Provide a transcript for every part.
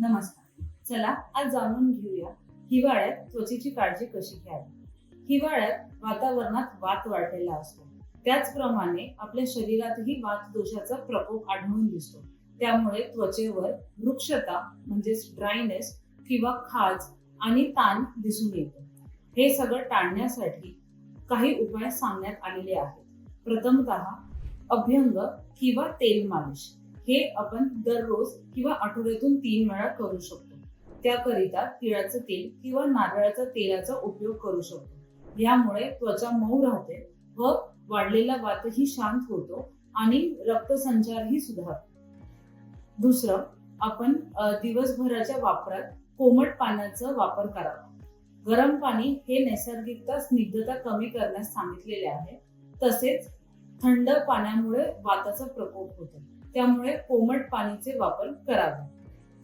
नमस्कार. चला आज जाणून घेऊया हिवाळ्यात त्वचेची काळजी कशी घ्यावी? हिवाळ्यात वातावरणात वात वाढलेला असतो. त्याचप्रमाणे आपल्या शरीरातही वात दोषाचा प्रकोप आढळून दिसतो. त्यामुळे त्वचेवर वृक्षता म्हणजेच ड्रायनेस किंवा खाज आणि ताण दिसून येतो. हे सगळं टाळण्यासाठी काही उपाय सांगण्यात आलेले आहेत. प्रथमतः अभ्यंग किंवा तेल मालिश हे आपण दररोज किंवा आठवड्यातून तीन वेळा करू शकतो. त्याकरिता तिळाचं तेल किंवा नारळाच्या तेलाचा उपयोग करू शकतो. यामुळे त्वचा मऊ राहते व वाढलेला वातही शांत होतो आणि रक्तसंचारही सुधारतो. दुसरं आपण दिवसभराच्या वापरात कोमट पाण्याचा वापर करावा. गरम पाणी हे नैसर्गिकता स्निग्धता कमी करण्यास सांगितलेले आहे. तसेच थंड पाण्यामुळे वाताचा प्रकोप होतो. त्यामुळे कोमट पाणीचे वापर करावे.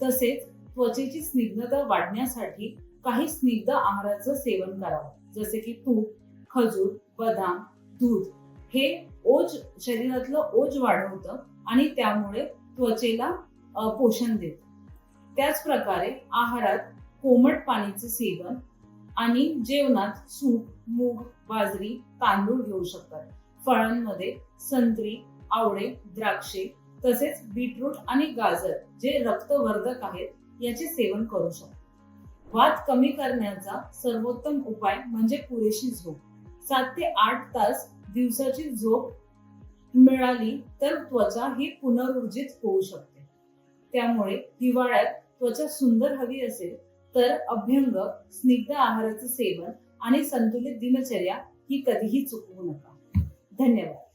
तसेच त्वचेची स्निग्धता वाढण्यासाठी काही स्निग्ध आहाराचं सेवन करावं. जसे की तूप खजूर बदाम दूध हे ओज शरीरातलं ओज वाढवतं आणि त्यामुळे त्वचेला पोषण देत. त्याच प्रकारे आहारात कोमट पाण्याचं सेवन आणि जेवणात सूप मूग बाजरी तांदूळ घेऊ शकतात. फळांमध्ये संत्री आवळे द्राक्षे तसेच बीटरूट आणि गाजर जे रक्तवर्धक आहेत याचे सेवन करू शकतो. वात कमी करण्याचा सर्वोत्तम उपाय म्हणजे पुरेशी झोप. सात ते आठ तास दिवसाची झोप मिळाली तर त्वचा ही पुनरुज्जीत होऊ शकते. त्यामुळे हिवाळ्यात त्वचा सुंदर हवी असेल तर अभ्यंग स्निग्ध आहाराचं सेवन आणि संतुलित दिनचर्या ही कधीही चुकवू नका. धन्यवाद.